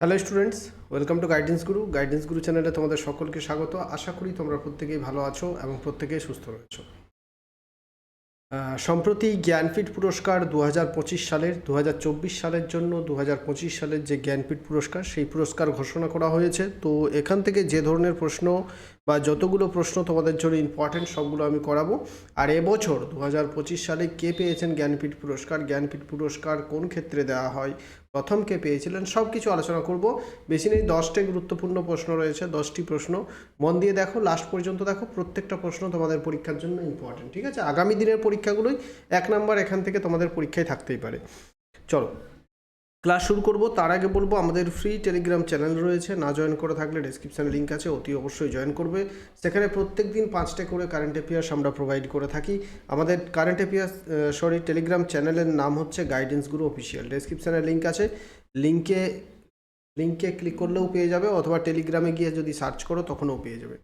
Hello students welcome to guidance Guru guidance Guru চ্যানেলে তোমাদের সকলকে স্বাগত। আশা করি তোমরা প্রত্যেকেই ভালো আছো এবং প্রত্যেকেই সুস্থ রয়েছো। সম্প্রতি জ্ঞানপীঠ পুরস্কার দু হাজার পঁচিশ সালের দু হাজার চব্বিশ সালের জন্য দু হাজার পঁচিশ সালের যে জ্ঞানপীঠ পুরস্কার, সেই পুরস্কার ঘোষণা করা হয়েছে। তো এখান থেকে যে ধরনের প্রশ্ন বা যতগুলো প্রশ্ন তোমাদের জন্য ইম্পর্টেন্ট সবগুলো আমি করাবো। আর এবছর দু হাজার পঁচিশ সালে কে পেয়েছেন জ্ঞানপীঠ পুরস্কার? জ্ঞানপীঠ পুরস্কার কোন ক্ষেত্রে দেওয়া হয়? প্রথম কে পেয়েছিলেন? সব কিছু আলোচনা করব। বেশি নেই, দশটি গুরুত্বপূর্ণ প্রশ্ন রয়েছে, দশটি প্রশ্ন। মন দিয়ে দেখো লাস্ট পর্যন্ত দেখো, প্রত্যেকটা প্রশ্ন তোমাদের পরীক্ষার জন্য ইম্পর্টেন্ট ঠিক আছে? আগামী দিনের পরীক্ষাগুলোই এক নাম্বার এখান থেকে তোমাদের পরীক্ষায় থাকতেই পারে। চলো ক্লাস শুরু করব। তার আগে বলব, আমাদের ফ্রি টেলিগ্রাম চ্যানেল রয়েছে। না জয়েন করে থাকলে ডেসক্রিপশানে লিঙ্ক আছে, অতি অবশ্যই জয়েন করবে। সেখানে প্রত্যেক দিন পাঁচটা করে কারেন্ট অ্যাফেয়ার্স আমরা প্রোভাইড করে থাকি। আমাদের কারেন্ট অ্যাফেয়ার্স সরি টেলিগ্রাম চ্যানেলের নাম হচ্ছে গাইডেন্স গুরু অফিসিয়াল ডেসক্রিপশানে লিঙ্ক আছে। লিঙ্কে লিঙ্কে ক্লিক করলেও পেয়ে যাবে, অথবা টেলিগ্রামে গিয়ে যদি সার্চ করো, তখনও পেয়ে যাবে।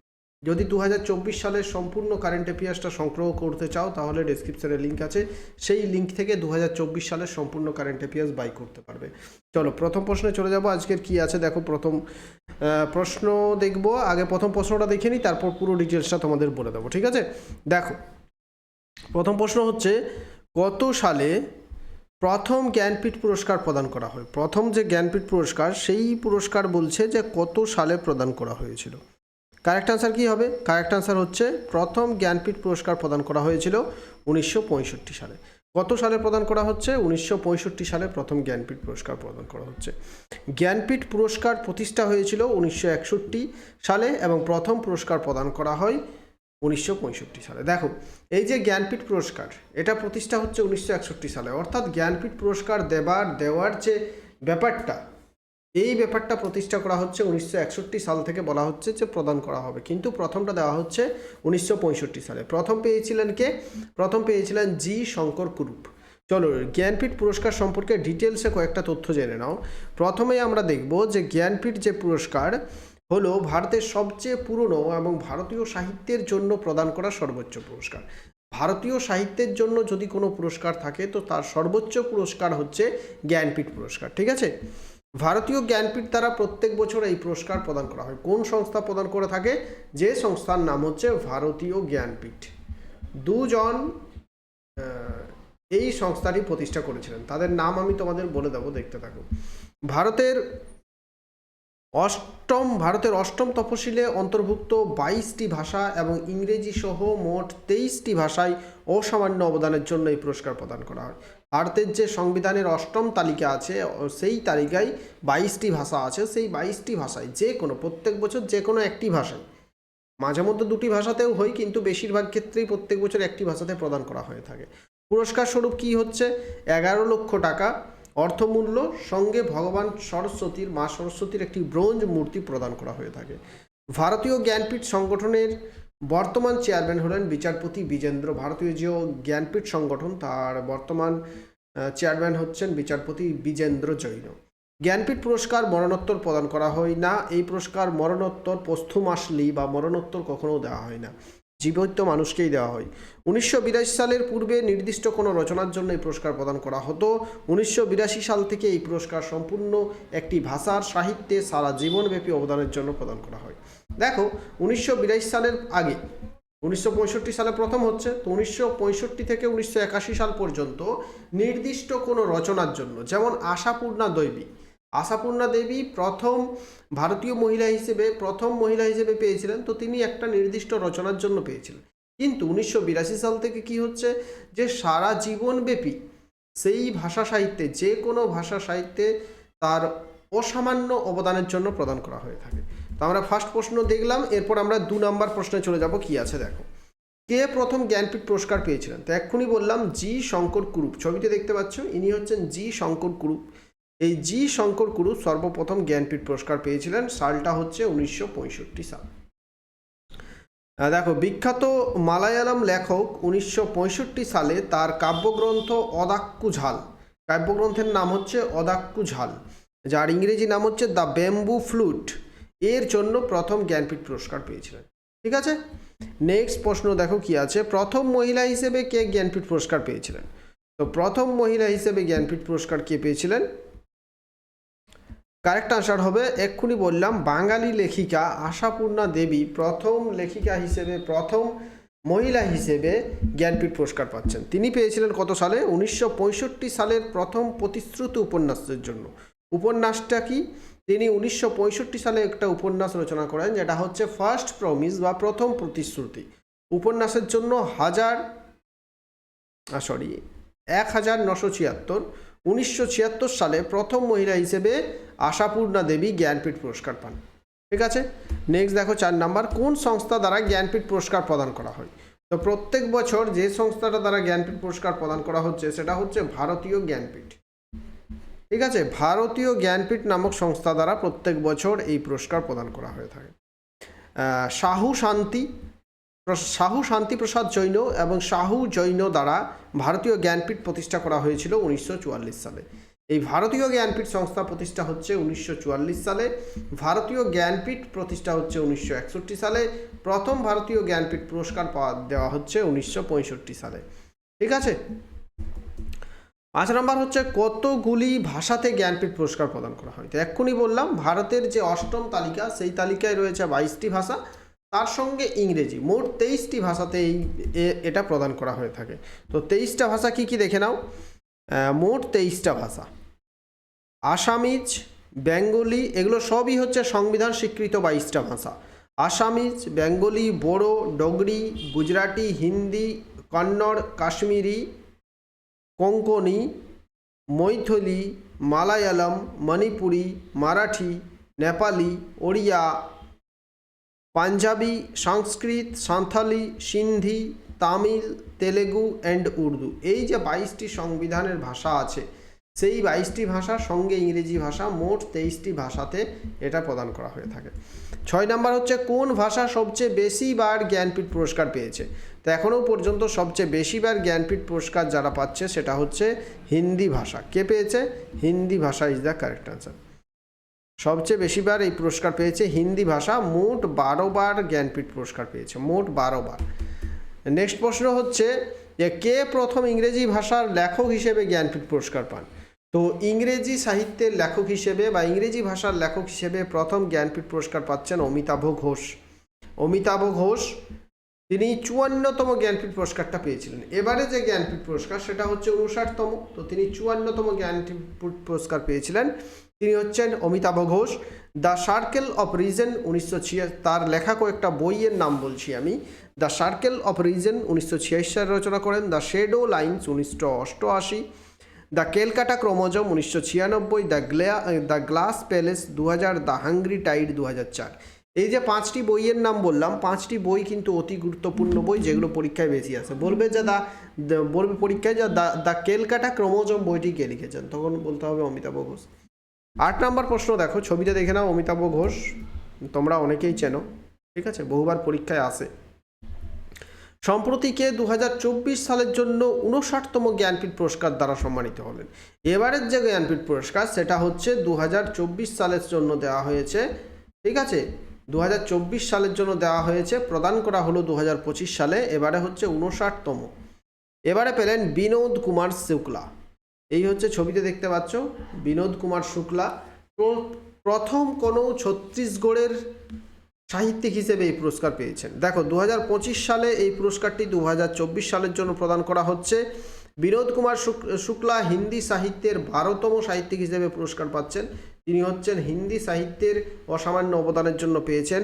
যদি দু হাজার চব্বিশ সালের সম্পূর্ণ কারেন্ট অ্যাফেয়ার্সটা সংগ্রহ করতে চাও, তাহলে ডেসক্রিপশনে লিঙ্ক আছে। সেই লিঙ্ক থেকে দু হাজার চব্বিশ সালের সম্পূর্ণ কারেন্ট অ্যাফেয়ার্স বাই করতে পারবে। চলো, প্রথম প্রশ্নে চলে যাব। আজকের কি আছে? দেখো, প্রথম প্রশ্ন দেখব। আগে প্রথম প্রশ্নটা দেখে নিই তারপর পুরো ডিটেলসটা তোমাদের বলে দেবো, ঠিক আছে? দেখো, প্রথম প্রশ্ন হচ্ছে, কত সালে প্রথম জ্ঞানপীঠ পুরস্কার প্রদান করা হয়? প্রথম যে জ্ঞানপীঠ পুরস্কার, সেই পুরস্কার বলছে যে কত সালে প্রদান করা হয়েছিল? কারেক্ট আনসার কী হবে? কারেক্ট আনসার হচ্ছে, প্রথম জ্ঞানপীঠ পুরস্কার প্রদান করা হয়েছিল উনিশশো পঁয়ষট্টি সালে। কত সালে প্রদান করা হচ্ছে? উনিশশো পঁয়ষট্টি সালে প্রথম জ্ঞানপীঠ পুরস্কার প্রদান করা হচ্ছে। জ্ঞানপীঠ পুরস্কার প্রতিষ্ঠা হয়েছিল উনিশশো একষট্টি সালে এবং প্রথম পুরস্কার প্রদান করা হয় উনিশশো পঁয়ষট্টি সালে। দেখো, এই যে জ্ঞানপীঠ পুরস্কার, এটা প্রতিষ্ঠা হচ্ছে উনিশশো একষট্টি সালে। অর্থাৎ জ্ঞানপীঠ পুরস্কার দেবার, দেওয়ার যে ব্যাপারটা এই ব্যাপারটা প্রতিষ্ঠা করা হচ্ছে উনিশশো একষট্টি সাল থেকে বলা হচ্ছে যে প্রদান করা হবে। কিন্তু প্রথমটা দেওয়া হচ্ছে উনিশশো পঁয়ষট্টি সালে। প্রথম পেয়েছিলেন কে? প্রথম পেয়েছিলেন জি শঙ্কর কুরুপ। চলো, জ্ঞানপীঠ পুরস্কার সম্পর্কে ডিটেলসে কয়েকটা তথ্য জেনে নাও। প্রথমেই আমরা দেখব যে জ্ঞানপীঠ যে পুরস্কার হলো ভারতের সবচেয়ে পুরনো এবং ভারতীয় সাহিত্যের জন্য প্রদান করা সর্বোচ্চ পুরস্কার। ভারতীয় সাহিত্যের জন্য যদি কোনো পুরস্কার থাকে, তো তার সর্বোচ্চ পুরস্কার হচ্ছে জ্ঞানপীঠ পুরস্কার। ঠিক আছে? ভারতীয় জ্ঞানপীঠ দ্বারা প্রত্যেক বছর এই পুরস্কার প্রদান করা হয়। কোন সংস্থা প্রদান করে থাকে? যে সংস্থার নাম হচ্ছে ভারতীয় জ্ঞানপীঠ। দুজন এই সংস্থাটি প্রতিষ্ঠা করেছিলেন। তাদের নাম আমি তোমাদের বলে দেবো, দেখতে থাকো। ভারতের অষ্টম ভারতের অষ্টম তফসিলে অন্তর্ভুক্ত বাইশটি ভাষা এবং ইংরেজি সহ মোট তেইশটি ভাষায় অসামান্য অবদানের জন্য এই পুরস্কার প্রদান করা হয়। ভারতের যে সংবিধানের অষ্টম তালিকা আছে, সেই তালিকায় বাইশটি ভাষা আছে। সেই বাইশটি ভাষায় যে কোনো, প্রত্যেক বছর যে কোনো একটি ভাষায় মাঝে মধ্যে দুটি ভাষাতেও হয়, কিন্তু বেশিরভাগ ক্ষেত্রেই প্রত্যেক বছর একটি ভাষাতে প্রদান করা হয়ে থাকে। পুরস্কার স্বরূপ কি হচ্ছে? এগারো লক্ষ টাকা। অর্থমূল্য, সঙ্গে ভগবান সরস্বতীর, মা সরস্বতীর একটি ব্রোঞ্জ মূর্তি প্রদান করা হয়ে থাকে। ভারতীয় জ্ঞানপীঠ সংগঠনের বর্তমান চেয়ারম্যান হলেন বিচারপতি বিজেন্দ্র ভারতীয় যে জ্ঞানপীঠ সংগঠন। তার বর্তমান চেয়ারম্যান হচ্ছেন বিচারপতি বিজেন্দ্র জৈন। জ্ঞানপীঠ পুরস্কার মরণোত্তর প্রদান করা হয় না। এই পুরস্কার মরণোত্তর পস্থুমাসলি বা মরণোত্তর কখনো দেওয়া হয় না। জীবিত মানুষকেই দেওয়া হয়। উনিশশো বিরাশি সালের পূর্বে নির্দিষ্ট কোনো রচনার জন্য এই পুরস্কার প্রদান করা হতো। উনিশশো বিরাশি সাল থেকে এই পুরস্কার সম্পূর্ণ একটি ভাষার সাহিত্যে সারা জীবনব্যাপী অবদানের জন্য প্রদান করা হয়। দেখো, উনিশশো বিরাশি সালের আগে, উনিশশো পঁয়ষট্টি সালে প্রথম হচ্ছে, তো উনিশশো পঁয়ষট্টি থেকে উনিশশো একাশি সাল পর্যন্ত নির্দিষ্ট কোনো রচনার জন্য, যেমন আশাপূর্ণা দৈবী। আশাপূর্ণা দেবী প্রথম ভারতীয় মহিলা হিসেবে, প্রথম মহিলা হিসেবে পেয়েছিলেন, তো তিনি একটা নির্দিষ্ট রচনার জন্য পেয়েছিলেন। কিন্তু উনিশশো বিরাশি সাল থেকে কি হচ্ছে যে সারা জীবনব্যাপী সেই ভাষা সাহিত্যে, যে কোনো ভাষা সাহিত্যে তার অসামান্য অবদানের জন্য প্রদান করা হয়ে থাকে। তো আমরা ফার্স্ট প্রশ্ন দেখলাম, এরপর আমরা দু নম্বর প্রশ্নে চলে যাব, কি আছে দেখো। কে প্রথম জ্ঞানপীঠ পুরস্কার পেয়েছিলেন? তো এক্ষুনি বললাম জি শঙ্কর কুরুপ। ছবিতে দেখতে পাচ্ছ, ইনি হচ্ছেন জি শঙ্কর কুরুপ। এই জি শঙ্কর কুরুপ সর্বপ্রথম জ্ঞানপীঠ পুরস্কার পেয়েছিলেন সালটা হচ্ছে উনিশশো পঁয়ষট্টি সাল। দেখো, বিখ্যাত মালায়ালাম লেখক উনিশশো পঁয়ষট্টি সালে তার কাব্যগ্রন্থ অদাক্কু ঝাল, কাব্যগ্রন্থের নাম হচ্ছে অদাক্কু ঝাল, যার ইংরেজি নাম হচ্ছে দ্য ব্যাম্বু ফ্লুট এর জন্য প্রথম জ্ঞানপীঠ পুরস্কার পেয়েছিলেন। ঠিক আছে? নেক্সট প্রশ্ন দেখো কি আছে? প্রথম মহিলা হিসেবে কে জ্ঞানপীঠ পুরস্কার পেয়েছিলেন? তো প্রথম মহিলা হিসেবে জ্ঞানপীঠ পুরস্কার কে পেয়েছিলেন? কারেক্ট আনসার হবে, এক্ষুনি বললাম, বাঙালি লেখিকা আশাপূর্ণা দেবী প্রথম লেখিকা হিসেবে, প্রথম মহিলা হিসেবে জ্ঞানপীঠ পুরস্কার পাচ্ছেন। তিনি পেয়েছিলেন কত সালে? উনিশশো পঁয়ষট্টি সালের প্রথম প্রতিশ্রুত উপন্যাসের জন্য। উপন্যাসটা কি? তিনি উনিশশো পঁয়ষট্টি সালে একটা উপন্যাস রচনা করেন, যেটা হচ্ছে ফার্স্ট প্রমিস বা প্রথম প্রতিশ্রুতি। উপন্যাসের জন্য হাজার সরি এক হাজার নশো ছিয়াত্তর, উনিশশো ছিয়াত্তর সালে প্রথম মহিলা হিসেবে আশাপূর্ণা দেবী জ্ঞানপীঠ পুরস্কার পান। ঠিক আছে? নেক্সট দেখো চার নাম্বার, কোন সংস্থা দ্বারা জ্ঞানপীঠ পুরস্কার প্রদান করা হয়? তো প্রত্যেক বছর যে সংস্থাটা দ্বারা জ্ঞানপীঠ পুরস্কার প্রদান করা হচ্ছে, সেটা হচ্ছে ভারতীয় জ্ঞানপীঠ। ঠিক আছে, ভারতীয় জ্ঞানপীঠ নামক সংস্থা দ্বারা প্রত্যেক বছর এই পুরস্কার প্রদান করা হয়ে থাকে। সাহু শান্তি সাহু শান্তিপ্রসাদ জৈন এবং সাহু জৈন দ্বারা ভারতীয় জ্ঞানপীঠ প্রতিষ্ঠা করা হয়েছিল উনিশশো চুয়াল্লিশ সালে। এই ভারতীয় জ্ঞানপীঠ সংস্থা প্রতিষ্ঠা হচ্ছে উনিশশো চুয়াল্লিশ সালে। ভারতীয় জ্ঞানপীঠ প্রতিষ্ঠা হচ্ছে উনিশশো একষট্টি সালে। প্রথম ভারতীয় জ্ঞানপীঠ পুরস্কার পাওয়া, দেওয়া হচ্ছে উনিশশো পঁয়ষট্টি সালে। ঠিক আছে? পাঁচ নম্বর হচ্ছে কতগুলি ভাষাতে জ্ঞানপীঠ পুরস্কার প্রদান করা হয়? তো এক্ষুনি বললাম, ভারতের যে অষ্টম তালিকা, সেই তালিকায় রয়েছে বাইশটি ভাষা, তার সঙ্গে ইংরেজি। মোট তেইশটি ভাষাতে এই এটা প্রদান করা হয়ে থাকে। তো তেইশটা ভাষা কি কি দেখে নাও? মোট তেইশটা ভাষা। আসামিজ, বেঙ্গলি, এগুলো সবই হচ্ছে সংবিধান স্বীকৃত বাইশটা ভাষা। আসামিজ, বেঙ্গলি, বোড়ো, ডগরি, গুজরাটি, হিন্দি, কন্নড়, কাশ্মীরি কোঙ্কনি মৈথলি, মালায়ালম, মণিপুরি, মারাঠি, নেপালি, ওড়িয়া, পাঞ্জাবি, সংস্কৃত সাঁথালি সিন্ধি, তামিল, তেলেগু অ্যান্ড উর্দু। এই যে বাইশটি সংবিধানের ভাষা আছে সেই বাইশটি ভাষার সঙ্গে ইংরেজি ভাষা মোট তেইশটি ভাষাতে এটা প্রদান করা হয়ে থাকে। ছয় নাম্বার হচ্ছে, কোন ভাষা সবচেয়ে বেশিবার জ্ঞানপীঠ পুরস্কার পেয়েছে? তো এখনও পর্যন্ত সবচেয়ে বেশিবার জ্ঞানপীঠ পুরস্কার যারা পাচ্ছে সেটা হচ্ছে হিন্দি ভাষা। কে পেয়েছে? হিন্দি ভাষা ইজ দ্য কারেক্ট আনসার সবচেয়ে বেশিবার এই পুরস্কার পেয়েছে হিন্দি ভাষা, মোট বারো বার জ্ঞানপীঠ পুরস্কার পেয়েছে, মোট বারো বার। নেক্সট প্রশ্ন হচ্ছে যে কে প্রথম ইংরেজি ভাষার লেখক হিসেবে জ্ঞানপীঠ পুরস্কার পান? তো ইংরেজি সাহিত্যের লেখক হিসেবে বা ইংরেজি ভাষার লেখক হিসেবে প্রথম জ্ঞানপীঠ পুরস্কার পাচ্ছেন অমিতাভ ঘোষ। অমিতাভ ঘোষ, তিনি চুয়ান্নতম জ্ঞানপীঠ পুরস্কারটা পেয়েছিলেন। এবারে যে জ্ঞানপীঠ পুরস্কার, সেটা হচ্ছে উনষাটতম তো তিনি চুয়ান্নতম জ্ঞানপীঠ পুরস্কার পেয়েছিলেন। তিনি হচ্ছেন Amitav Ghosh. The circle of reason উনিশশো তার লেখা কয়েকটা বইয়ের নাম বলছি আমি। দ্য সার্কেল অফ রিজন উনিশশো ছিয়াশি সালে রচনা করেন। দ্য শেডো লাইন্স উনিশশো অষ্টআশি। দ্য কেলকাটা ক্রোমোজম উনিশশো ছিয়ানব্বই, দ্য গ্লা দ্য গ্লাস প্যালেস দু হাজার দ্য হাঙ্গ্রি টাইড দু হাজার চার। এই যে পাঁচটি বইয়ের নাম বললাম, পাঁচটি বই কিন্তু অতি গুরুত্বপূর্ণ বই যেগুলো পরীক্ষায় বেশি আসে। বলবে যে দা বলবে পরীক্ষায় যে দা, দ্য কেলকাটা ক্রোমোজম বইটি কে লিখেছেন? তখন বলতে হবে অমিতাভ ঘোষ। আট নম্বর প্রশ্ন দেখো ছবিতে দেখে নাও অমিতাভ ঘোষ। তোমরা অনেকেই চেনো, ঠিক আছে? বহুবার পরীক্ষায় আসে। সম্প্রতি কে দু সালের জন্য উনষাটতম জ্ঞানপীঠ পুরস্কার দ্বারা সম্মানিত হলেন। এবারের যে জ্ঞানপীঠ পুরস্কার, সেটা হচ্ছে দু হাজার চব্বিশ সালের জন্য দেওয়া হয়েছে। ঠিক আছে? দু হাজার চব্বিশ সালের জন্য দেওয়া হয়েছে। প্রদান করা হলো দু হাজার পঁচিশ সালে। এবারে হচ্ছে উনষাটতম এবারে পেলেন বিনোদ কুমার শুক্লা। এই হচ্ছে ছবিতে দেখতে পাচ্ছ, বিনোদ কুমার শুক্লা। প্রথম কোনো ছত্তিশগড়ের সাহিত্যিক হিসেবে এই পুরস্কার পেয়েছেন। দেখো দু হাজার পঁচিশ সালে এই পুরস্কারটি দু হাজার চব্বিশ সালের জন্য প্রদান করা হচ্ছে। বিনোদ কুমার শুক্লা হিন্দি সাহিত্যের বারোতম সাহিত্যিক হিসেবে পুরস্কার পাচ্ছেন। তিনি হচ্ছেন হিন্দি সাহিত্যের অসামান্য অবদানের জন্য পেয়েছেন।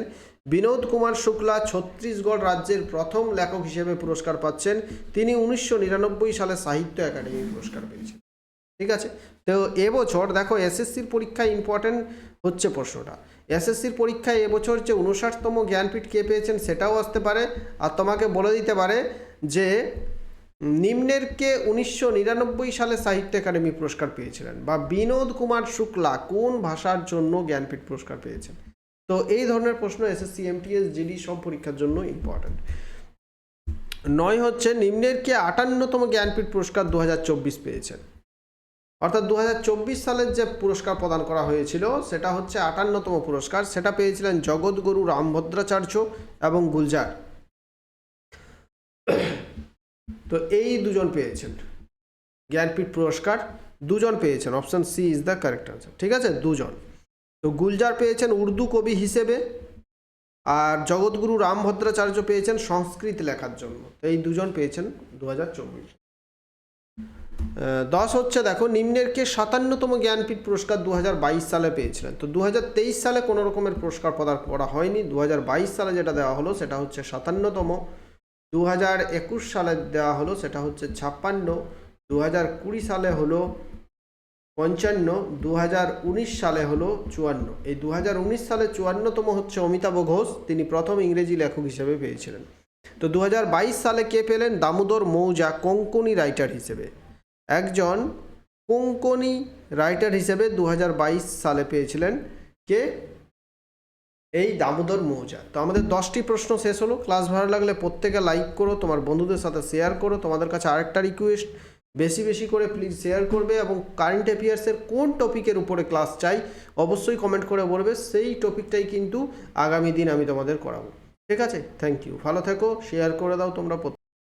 বিনোদ কুমার শুক্লা ছত্তিশগড় রাজ্যের প্রথম লেখক হিসেবে পুরস্কার পাচ্ছেন। তিনি উনিশশো নিরানব্বই সালে সাহিত্য একাডেমি পুরস্কার পেয়েছেন। ঠিক আছে? তো এবছর দেখো, এসএসসির পরীক্ষায় ইম্পর্টেন্ট হচ্ছে প্রশ্নটা। এসএসসির পরীক্ষায় এবছর যে উনষাটতম জ্ঞানপীঠ কে পেয়েছেন সেটাও আসতে পারে। আর তোমাকে বলে দিতে পারে যে নিম্নের কে উনিশশো নিরানব্বই সালে সাহিত্য একাডেমি পুরস্কার পেয়েছিলেন বা বিনোদ কুমার শুক্লা কোন ভাষার জন্য জ্ঞানপীঠ পুরস্কার পেয়েছেন? তো এই ধরনের প্রশ্ন এসএসসি, এমটিএস, জিডি সব পরীক্ষার জন্য ইম্পর্টেন্ট নয় হচ্ছে, নিম্নের কে আটান্নতম জ্ঞানপীঠ পুরস্কার দু হাজার চব্বিশ পেয়েছেন। অর্থাৎ দু হাজার চব্বিশ সালের যে পুরস্কার প্রদান করা হয়েছিল, সেটা হচ্ছে আটান্নতম পুরস্কার। সেটা পেয়েছিলেন জগৎগুরু রামভদ্রাচার্য এবং গুলজার। তো এই দুজন পেয়েছেন। জ্ঞানপীঠ পুরস্কার দুজন পেয়েছেন। Option C is the correct answer. ঠিক আছে? দুজন। তো গুলজার পেয়েছেন উর্দু কবি হিসেবে আর জগৎগুরু রামভদ্রাচার্য পেয়েছেন সংস্কৃত লেখার জন্য। তো এই দুজন পেয়েছেন দু হাজার চব্বিশ। দশ হচ্ছে, দেখো, নিম্নের কে সাতান্নতম জ্ঞানপীঠ পুরস্কার দু হাজার বাইশ সালে পেয়েছিলেন। তো দু হাজার তেইশ সালে কোনো রকমের পুরস্কার প্রদান করা হয়নি। দু হাজার বাইশ সালে যেটা দেওয়া হলো, সেটা হচ্ছে সাতান্নতম। দু সালে দেওয়া হলো, সেটা হচ্ছে ছাপ্পান্ন। দু সালে হলো পঞ্চান্ন। দু সালে হলো চুয়ান্ন। এই দু সালে চুয়ান্নতম হচ্ছে অমিতাভ ঘোষ। তিনি প্রথম ইংরেজি লেখক হিসেবে পেয়েছিলেন। তো দু হাজার বাইশ সালে কে পেলেন দামোদর মৌজা কোঙ্কনি রাইটার হিসেবে? একজন কোঙ্কনি রাইটার হিসেবে দু হাজার বাইশ সালে পেয়েছিলেন কে? এই দামোদর মৌজা। তো আমাদের দশটি প্রশ্ন শেষ হলো। ক্লাস ভালো লাগলে প্রত্যেকে লাইক করো, তোমার বন্ধুদের সাথে শেয়ার করো, তোমাদের কাছে আরেকটা রিকোয়েস্ট বেশি বেশি করে প্লিজ শেয়ার করবে এবং কারেন্ট অ্যাফেয়ার্সের কোন টপিকের উপরে ক্লাস চাই, অবশ্যই কমেন্ট করে বলবে। সেই টপিকটাই কিন্তু আগামী দিন আমি তোমাদের করাবো। ঠিক আছে থ্যাংক ইউ ভালো থেকো শেয়ার করে দাও তোমরা।